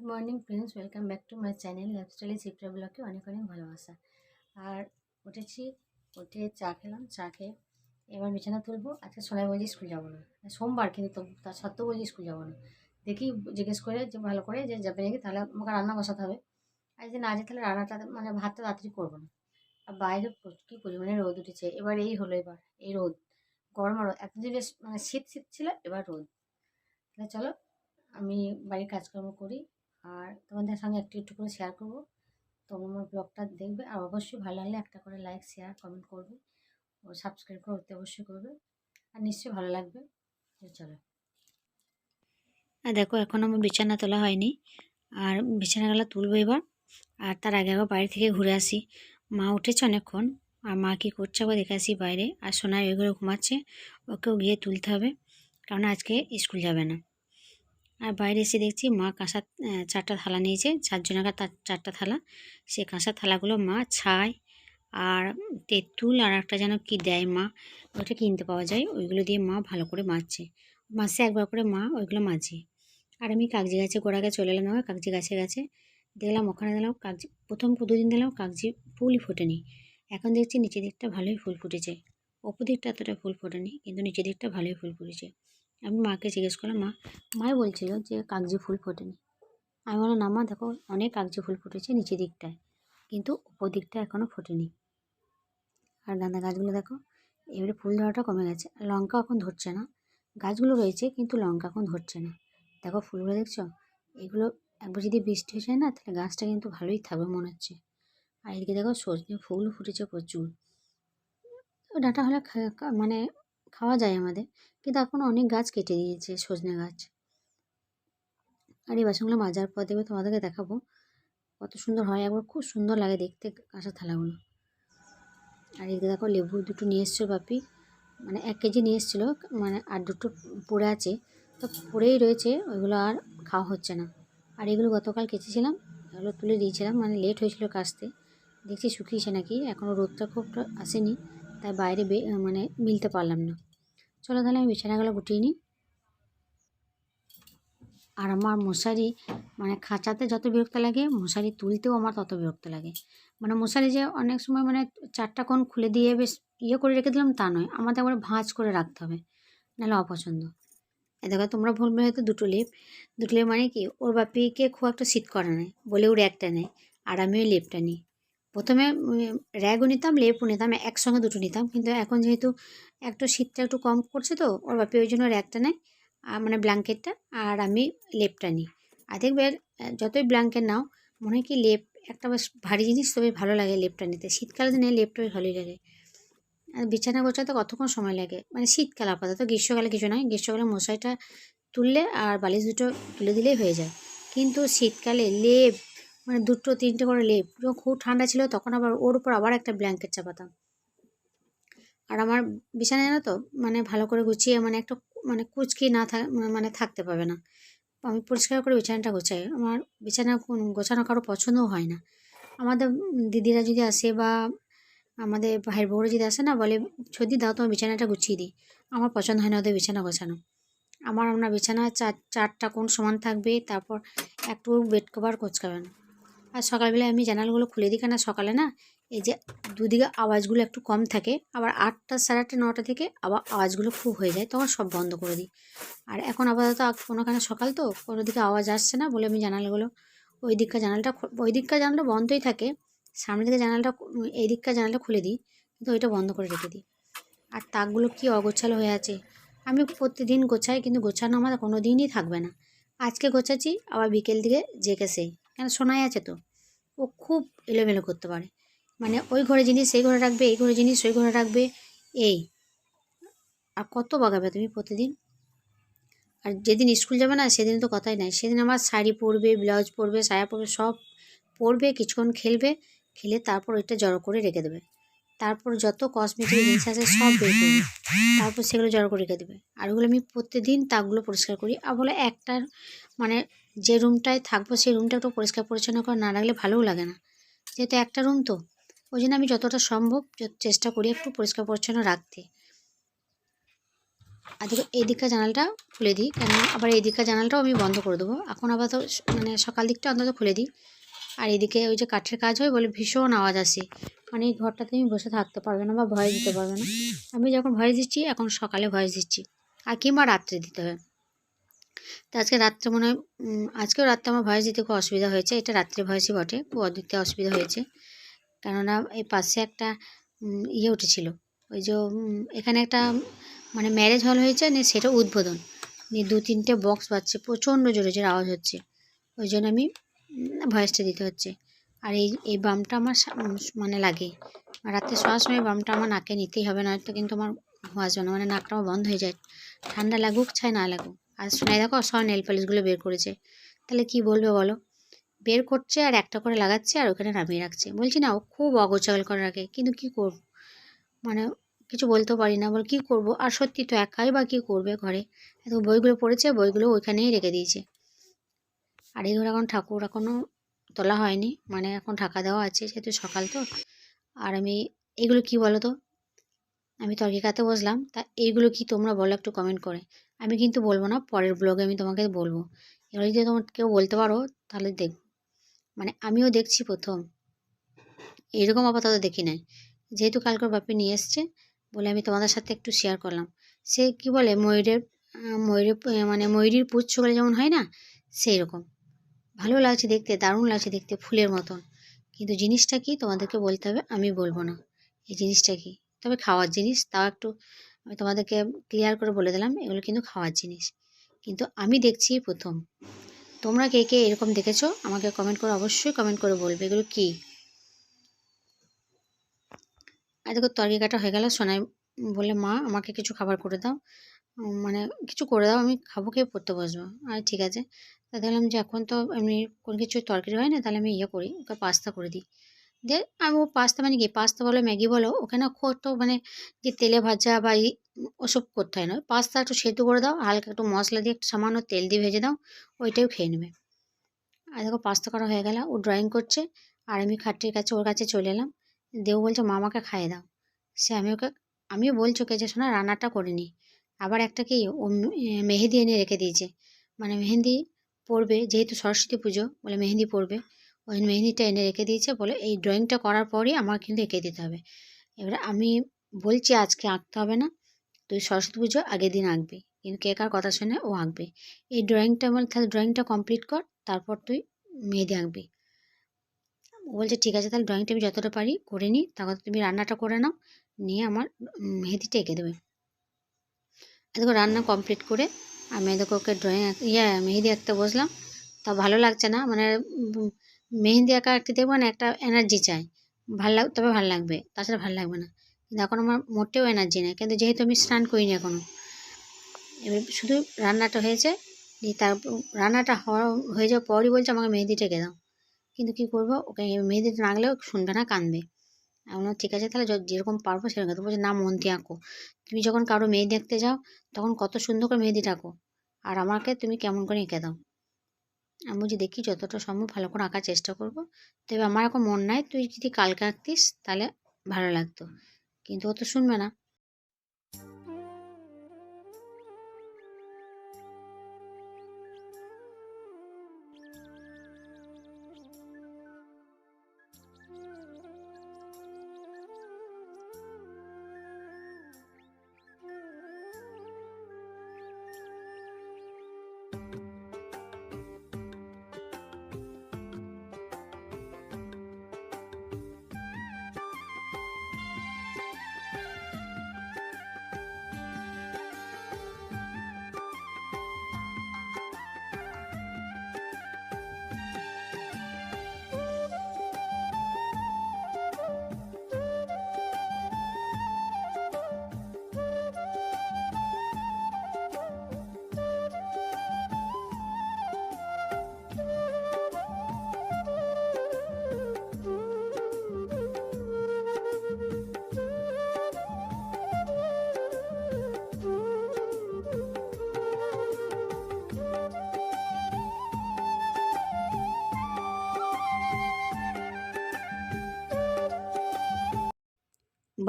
Good morning friends welcome back to my channel লাইফস্টাইলে চিত্রা ব্লগে অনেক অনেক ভালোবাসা। আর উঠেছি, উঠে চা খেলাম, চা খেয়ে এবার বিছানা তুলবো। আজকে সোনাই বলছি স্কুল যাব না। সোমবার, কিন্তু তার সত্ত্বেও বলছি স্কুল যাব না। দেখি জিজ্ঞেস করে যে ভালো করে যে যাবে নাকি, তাহলে আমাকে রান্না বসাতে হবে। আর যদি না যায় তাহলে রান্নাটা মানে ভাতটা তাড়াতাড়ি করব না। আর বাইরে কী পরিমাণে রোদ উঠেছে। এবার এই হলো এবার, এই রোদ। গরম রোদ। এতদিন বেশ মানে শীত শীত ছিল, এবার রোদ। তাহলে চলো, আমি বাড়ির কাজকর্ম করি। আর তোমাদের সঙ্গে একটু একটু করে শেয়ার করব। তোমরা আমার ব্লগটা দেখবে আর অবশ্যই ভালো লাগলে একটা করে লাইক শেয়ার কমেন্ট করবে। ও সাবস্ক্রাইব করতে অবশ্যই করবে। আর নিশ্চয়ই ভালো লাগবে। চলো। আর দেখো, এখন আমার বিছানা তোলা হয়নি। আর বিছানাগুলো তুলবো এবার। আর তার আগে আবার বাইরে থেকে ঘুরে আসি। মা উঠেছে অনেকক্ষণ। আর মা কী করছে আবার দেখে আসি বাইরে। আর সোনাই ওইগুলো ঘুমাচ্ছে। ওকেও গিয়ে তুলতে হবে। কারণ আজকে স্কুল যাবে না। আর বাইরে এসে দেখছি মা কাঁসার চারটা থালা নিয়েছে। চারজনাকার তার চারটা থালা। সেই কাঁসার থালাগুলো মা ছাই আর তেঁতুল আর একটা যেন কি দেয় মা, ওটা কিনতে পাওয়া যায়। ওইগুলো দিয়ে মা ভালো করে মাজছে। মাসে একবার করে মা ওইগুলো মাজে। আর আমি কাগজি গাছে গোড়াকে চলে এলাম আমার কাগজি গাছে গাছে দেখলাম ওখানে দিলাম কাগজি প্রথম দুদিন দিলাম কাগজি ফুলই ফোটেনি। এখন দেখছি নিচের দিকটা ভালোই ফুল ফুটেছে। ওপর দিকটা এতটা ফুল ফোটেনি, কিন্তু নিচের দিকটা ভালোই ফুল ফুটেছে। আমি মাকে জিজ্ঞেস করলাম, মা, মাই বলছিল যে কাগজি ফুল ফোটেনি। আমি বললাম, না মা, দেখো, অনেক কাগজি ফুল ফুটেছে নিচের দিকটায়, কিন্তু উপর দিকটা এখনও ফোটেনি। আর গাঁদা গাছগুলো দেখো, এবারে ফুল ধরাটা কমে গেছে। লঙ্কা এখন ধরছে না। গাছগুলো রয়েছে, কিন্তু লঙ্কা এখন ধরছে না। দেখো ফুলগুলো দেখছ? এগুলো একবার যদি বৃষ্টি হয়ে যায় না, তাহলে গাছটা কিন্তু ভালোই থাকবে মনে হচ্ছে। আর এদিকে দেখো সজনে ফুল ফুটেছে প্রচুর। ডাঁটা হলে মানে খাওয়া যায় আমাদের। কিন্তু এখন অনেক গাছ কেটে দিয়েছে, সজনে গাছ। আর এই বাসনগুলো মাজার পর দেবে, তোমাদেরকে দেখাবো। কত সুন্দর হয়, একবার খুব সুন্দর লাগে দেখতে কাঁসা থালাগুলো। আর এদিকে দেখো, লেবু দুটো নিয়ে এসছো বাপি। মানে এক কেজি নিয়ে এসেছিল মানে আর দুটো পড়ে আছে। তো পড়েই রয়েছে, ওইগুলো আর খাওয়া হচ্ছে না। আর এগুলো গতকাল কেচেছিলাম, এগুলো তুলে দিয়েছিলাম। মানে লেট হয়েছিল কাচতে। দেখছি শুকিয়েছে নাকি, এখনও রোদটা খুব আসেনি। তাই বাইরে মানে মিলতে পারলাম না। চলো তাহলে আমি বিছানাগুলো গুটিয়ে নিই। আর আমার মশারি মানে খাঁচাতে যত বিরক্ত লাগে, মশারি তুলতেও আমার তত বিরক্ত লাগে। মানে মশারি যে অনেক সময় মানে চারটা কোণ খুলে দিয়ে বেশ ইয়ে করে রেখে দিলাম তা নয়, আমাদের একবারে ভাঁজ করে রাখতে হবে, নাহলে অপছন্দ। এ দেখো, তোমরা বলবে হয়তো দুটো লেপ। দুটো লেপ মানে কি, ওর বাপিকে খুব একটা শীত করে নেয় বলে ওর একটা নেয় আর আমি ওই লেপটা নিই। প্রথমে র্যাগও নিতাম, লেপও নিতাম, একসঙ্গে দুটো নিতাম। কিন্তু এখন যেহেতু একটু শীতটা একটু কম করছে তো, ওর বাপি ওই জন্য র্যাগটা নেয় মানে ব্ল্যাঙ্কেটটা, আর আমি লেপটা নিই। আর দেখবে যতই ব্ল্যাঙ্কেট নাও, মনে হয় কি লেপ একটা বেশ ভারী জিনিস, তবে ভালো লাগে লেপটা নিতে। শীতকালে দিনে লেপটা বেশ ভালোই লাগে। আর বিছানা গোছাতে কতক্ষণ সময় লাগে? মানে শীতকাল আপাতত, গ্রীষ্মকালে কিছু নয়, গ্রীষ্মকালে মশারিটা তুললে আর বালিশ দুটো তুলে দিলেই হয়ে যায়। কিন্তু শীতকালে লেপ মানে দুটো, তিনটে করে লেপ। যখন খুব ঠান্ডা ছিল, তখন আবার ওর উপর আবার একটা ব্ল্যাঙ্কেট চাপাতাম। আর আমার বিছানা জানো তো মানে ভালো করে গুছিয়ে মানে একটা মানে কুচকি না থাক মানে থাকতে পারবে না। আমি পরিষ্কার করে বিছানাটা গোছাই। আমার বিছানা গোছানো কারও পছন্দও হয় না। আমাদের দিদিরা যদি আসে বা আমাদের ভাইয়ের বউরা যদি আসে না, বলে যদি দাও, তোমার বিছানাটা গুছিয়ে দিই। আমার পছন্দ হয় না ওদের বিছানা গোছানো। আমার আপনার বিছানা চার, চারটা কোন সমান থাকবে, তারপর একটু বেড কভার কোচকাবে না। আর সকালবেলা আমি জানালাগুলো খুলে দিই কেন সকালে না এই যে দুদিকে আওয়াজগুলো একটু কম থাকে, আবার আটটা সাড়ে আটটা, নটা থেকে আবার আওয়াজগুলো খুব হয়ে যায়, তখন সব বন্ধ করে দিই। আর এখন আপাতত কোনোখানে সকাল তো কোনো দিকে আওয়াজ আসছে না বলে আমি জানালাগুলো ওই দিককার জানালটা ওই দিককার জানালটা বন্ধই থাকে সামনে দিকে জানালটা এই দিককার জানালাটা খুলে দিই, কিন্তু ওইটা বন্ধ করে রেখে দিই। আর তাকগুলো কি অগোছালো হয়ে আছে, আমি প্রতিদিন গোছাই, কিন্তু গোছানো আমার কোনো দিনই থাকবে না। আজকে গোছাচ্ছি, আবার বিকেল দিকে জেগে সেই কেন শোনাই আছে তো? ও খুব এলোমেলো করতে পারে। মানে ওই ঘরে জিনিস সেই ঘরে রাখবে, এই ঘরে জিনিস ওই ঘরে রাখবে, এই। আর কত বাগাবে তুমি প্রতিদিন? আর যেদিন স্কুল যাবে না, সেদিন তো কথাই নাই। সেদিন আমার শাড়ি পরবে, ব্লাউজ পরবে, সায়া পরবে, সব পরবে, কিছুক্ষণ খেলবে, খেলে তারপর ওইটা জড়ো করে রেখে দেবে। তারপর যত কসমেটিক জিনিস আছে সব বের করবে তারপর সেগুলো জড়ো করে রেখে দেবে। আর ওগুলো আমি প্রতিদিন তাকগুলো পরিষ্কার করি। আর বলে একটার মানে যে রুমটায় থাকব সেই রুমটা একটু পরিষ্কার পরিচ্ছন্ন করে না রাখলে ভালোও লাগে না। যেহেতু একটা রুম তো, ওই জন্য আমি যতটা সম্ভব চেষ্টা করি একটু পরিষ্কার পরিচ্ছন্ন রাখতে। আর দেখো, এদিককার জানালটা খুলে দিই কেন আবার এদিককার জানালটাও আমি বন্ধ করে দেবো। এখন আবার তো মানে সকাল দিকটা অন্তত খুলে দিই। আর এদিকে ওই যে কাঠের কাজ হয় বলে ভীষণ আওয়াজ আসে। মানে এই ঘরটাতে আমি বসে থাকতে পারবে না বা ভয় দিতে পারবে না। আমি যখন ভয়েস দিচ্ছি, এখন সকালে ভয়েস দিচ্ছি। আর কিংবা রাত্রে দিতে হয়। তো আজকে রাত্রে মনে হয় আজকেও রাত্রে আমার ভয়েস দিতে খুব অসুবিধা হয়েছে। এটা রাত্রে ভয়েসই বটে, খুব দিতে অসুবিধা হয়েছে। কেননা এই পাশে একটা ইয়ে উঠেছিল। ওই যে এখানে একটা মানে ম্যারেজ হল হয়েছে নিয়ে সেটা উদ্বোধন। নিয়ে দু তিনটে বক্স বাজছে, প্রচণ্ড জোরে জোরে আওয়াজ হচ্ছে। ওই জন্য আমি ভয়েসটা দিতে হচ্ছে। আর এই এই বামটা আমার মানে লাগে। রাত্রে শোয়ার সময় বামটা আমার নাকে নিতেই হবে, নয়তো কিন্তু আমার আসবে না মানে নাকটা আমার বন্ধ হয়ে যায়। ঠান্ডা লাগুক, ছাই না লাগুক। আর শোনাই দেখো সব নেল পালিশগুলো বের করেছে। তাহলে কি বলবে বলো? বের করছে আর একটা করে লাগাচ্ছে আর ওখানে নামিয়ে রাখছে। বলছি না, ও খুব অগোচল করে রাখে কিন্তু কি করব? মানে কিছু বলতেও পারি না, বল কি করব? আর সত্যি তো একাই বা কী করবে ঘরে? এত বইগুলো পড়েছে, বইগুলো ওইখানেই রেখে দিয়েছে। আর এই এখন ঠাকুর এখনও তোলা হয়নি মানে এখন ঢাকা দেওয়া আছে, সেহেতু সকাল তো। আর আমি, এগুলো কি বলো তো? আমি তর্কি কাতে বসলাম, তা এইগুলো কি তোমরা বলো একটু কমেন্ট করে। আমি কিন্তু বলব না, পরের ব্লগে আমি তোমাকে বলব। এবার যদি তোমার কেউ বলতে পারো, তাহলে দেখ মানে আমিও দেখছি প্রথম। এরকম আপাতত দেখি নাই। যেহেতু কালকের বাপি নিয়ে এসছে, বলে আমি তোমাদের সাথে একটু শেয়ার করলাম। সে কি বলে, ময়ূরের ময়ূরের মানে ময়ূরীর পুচ্ছগুলো যেমন হয় না সেই রকম ভালো লাগছে দেখতে, দারুণ লাগছে দেখতে, ফুলের মতন। কিন্তু জিনিসটা কি, তোমাদেরকে বলতে হবে, আমি বলব না। এই জিনিসটা কি? তবে খাওয়ার জিনিস, তাও একটু আমি তোমাদেরকে ক্লিয়ার করে বলে দিলাম, এগুলো কিন্তু খাওয়ার জিনিস। কিন্তু আমি দেখছি প্রথম। তোমরা কে কে এরকম দেখেছ? আমাকে কমেন্ট করে অবশ্যই কমেন্ট করে বলবে, এগুলো কি? আর দেখো, তরকারি কাটা হয়ে গেল, সোনাই বলে মা, আমাকে কিছু খাবার করে দাও। মানে কিছু করে দাও, আমি খাব, খেয়ে পড়তে বসবো। আর ঠিক আছে। তা দেখলাম যে এখন তো এমনি কোনো কিছু তরকারি হয় না তাহলে আমি ইয়ে করি, ওকে পাস্তা করে দিই। দিয়ে আমি ও পাস্তা মানে কি? পাস্তা বলো ম্যাগি বলো, ওখানে খুব তো মানে যে তেলে ভাজা বা ওসব করতে হয় না। পাস্তা একটু সেদ্ধ করে দাও, হালকা একটু মশলা দিয়ে একটু সামান্য তেল দিয়ে ভেজে দাও ওইটাও খেয়ে নেবে। আর দেখো পাস্তা করা হয়ে গেল, ও ড্রয়িং করছে, আর আমি খাটটির কাছে, ওর কাছে চলে এলাম। দেও বলছে মামাকে খাইয়ে দাও। সে আমি ওকে, আমিও বলছি ওকে যে, শোনা, রান্নাটা করিনি আবার একটা কি, ও মেহেদি এনে রেখে দিয়েছে। মানে মেহেন্দি পড়বে যেহেতু সরস্বতী পুজো, বলে মেহেন্দি পড়বে ওই মেহেন্দিটা এনে রেখে দিয়েছে বলে এই ড্রয়িংটা করার পরই আমার কিন্তু এঁকে দিতে হবে। এবারে আমি বলছি আজকে আঁকতে হবে না, তুই সরস্বতী পুজো আগের দিন আঁকবি। কিন্তু কে কার কথা শুনে ও আঁকবে। এই ড্রয়িংটা বলে, তাহলে ড্রয়িংটা কমপ্লিট কর, তারপর তুই মেহেদি আঁকবি। বলছে, ঠিক আছে, তাহলে ড্রয়িংটা আমি যতটা পারি করে নিই তারপর তুমি রান্নাটা করে নাও, নিয়ে আমার মেহেদিটা এঁকে দেবে। দেখো, রান্না কমপ্লিট করে আমি দেখো ওকে ড্রয়িং ইয়ে মেহেদি আঁকতে বসলাম। তা ভালো লাগছে না মানে মেহেন্দি আঁকা একটি দেখব না, একটা এনার্জি চাই। ভালো লাগ, তবে ভালো লাগবে, তাছাড়া ভালো লাগবে না। কিন্তু এখন আমার মোটেও এনার্জি নেই, কিন্তু যেহেতু আমি স্নান করিনি এখনও এবার শুধু রান্নাটা হয়েছে, দিয়ে তার রান্নাটা হয়ে যাওয়ার পরই বলছে আমাকে মেহেদিটা এঁকে দাও। কিন্তু কী করব, ওকে মেহেদিটা না আঁকলেও শুনবে না, কাঁদবে। আমি ঠিক আছে, তাহলে যেরকম পারব সেরকম তো বলছে, না, মন দিয়ে আঁকো। তুমি যখন কারও মেহেদি আঁকতে যাও, তখন কত সুন্দর করে মেহেদিটা আঁকো। আর আমাকে তুমি কেমন করে এঁকে দাও। আমি বলছি, দেখি যতটা সম্ভব ভালো করে আঁকার চেষ্টা করব। তবে আমার এখন মন নাই, তুই যদি কালকে আঁকতিস তাহলে ভালো লাগতো। কিন্তু ও তো শুনবে না।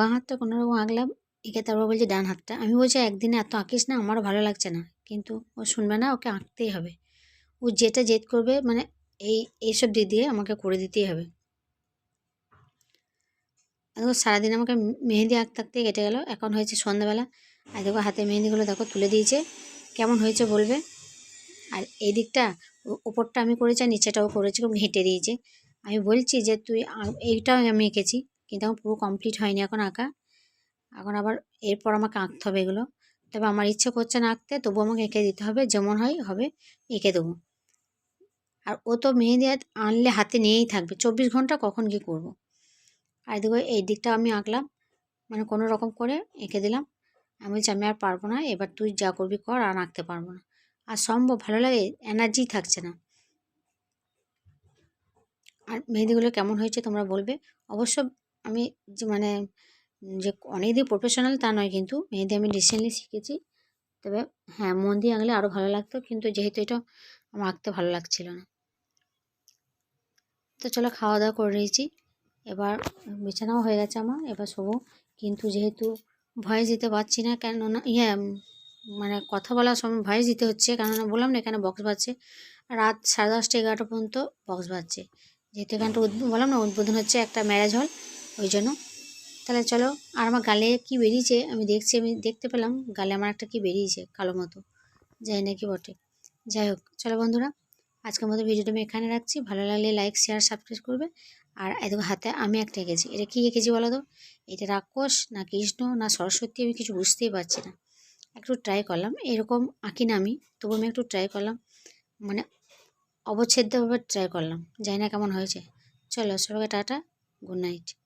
বাঁ হাতটা কোনোরকম আঁকলাম একে তারপর বলছে ডান হাতটা। আমি বলছি, একদিনে এত আঁকিস না, আমারও ভালো লাগছে না। কিন্তু ও শুনবে না, ওকে আঁকতেই হবে। ও যেটা জেদ করবে মানে এই, এইসব দিক দিয়ে আমাকে করে দিতেই হবে। দেখো, সারাদিন আমাকে মেহেন্দি আঁকতে আঁকতে কেটে গেল। এখন হয়েছে সন্ধ্যাবেলা। আর দেখো, হাতে মেহেন্দিগুলো দেখো, তুলে দিয়েছে। কেমন হয়েছে বলবে? আর এই দিকটা ওপরটা আমি করেছি আর নিচেটাও করেছি, খুব ঘেঁটে দিয়েছে। আমি বলছি যে, তুই এইটাও আমি এঁকেছি। কিন্তু এখন পুরো কমপ্লিট হয়নি এখন আঁকা। এখন আবার এরপর আমাকে আঁকতে হবে এগুলো। তবে আমার ইচ্ছে করছে না আঁকতে, তবু আমাকে এঁকে দিতে হবে, যেমন হয় হবে, এঁকে দেবো। আর ও তো মেহেদি আনলে হাতে নিয়েই থাকবে, চব্বিশ ঘণ্টা কখন কি করব। আর দেখো, এই দিকটা আমি আঁকলাম মানে কোনো রকম করে এঁকে দিলাম। আমি বলছি, আমি আর পারব না, এবার তুই যা করবি কর, আর আঁকতে পারব না। আর সম্ভব, ভালো লাগে এনার্জি থাকছে না। আর মেহেদিগুলো কেমন হয়েছে তোমরা বলবে। অবশ্য আমি যে মানে যে অনেক দিন প্রফেশনাল তা নয় কিন্তু মেহেদি আমি রিসেন্টলি শিখেছি। তবে হ্যাঁ মন দিয়ে আঁকলে আরও ভালো লাগতো কিন্তু যেহেতু এটা আমার আঁকতে ভালো লাগছিল না। তো চলো খাওয়া দাওয়া করে রয়েছি এবার বিছানাও হয়ে গেছে আমার, এবার শোবো। কিন্তু যেহেতু ভয়েস দিতে পারছি না, কেননা ইয়ে মানে কথা বলার সময় ভয়েস দিতে হচ্ছে, কেননা বললাম না এখানে বক্স বাজছে। রাত সাড়ে দশটা এগারোটা পর্যন্ত বক্স বাজছে। যেহেতু এখানটা বললাম না উদ্বোধন হচ্ছে একটা ম্যারেজ হল ওই জন্য। তাহলে চলো, আর আমার গালে কি বেরিয়েছে আমি দেখছি, আমি দেখতে পেলাম, গালে আমার একটা কি বেরিয়েছে, কালো মতো। যাই নাকি বটে। যাই হোক, চলো বন্ধুরা, আজকের মতো ভিডিওটা আমি এখানে রাখছি। ভালো লাগলে লাইক শেয়ার সাবস্ক্রাইব করবে। আর এত হাতে আমি একটা এঁকেছি। এটা কী এঁকেছি বলো তো? এটা রাক্ষস না কৃষ্ণ না সরস্বতী আমি কিছু বুঝতেই পারছি না। একটু ট্রাই করলাম। এরকম আঁকি না আমি, তবু আমি একটু ট্রাই করলাম। মানে অবচ্ছেদ্যভাবে ট্রাই করলাম। জানি না কেমন হয়েছে। চলো সবাইকে টাটা গুড নাইট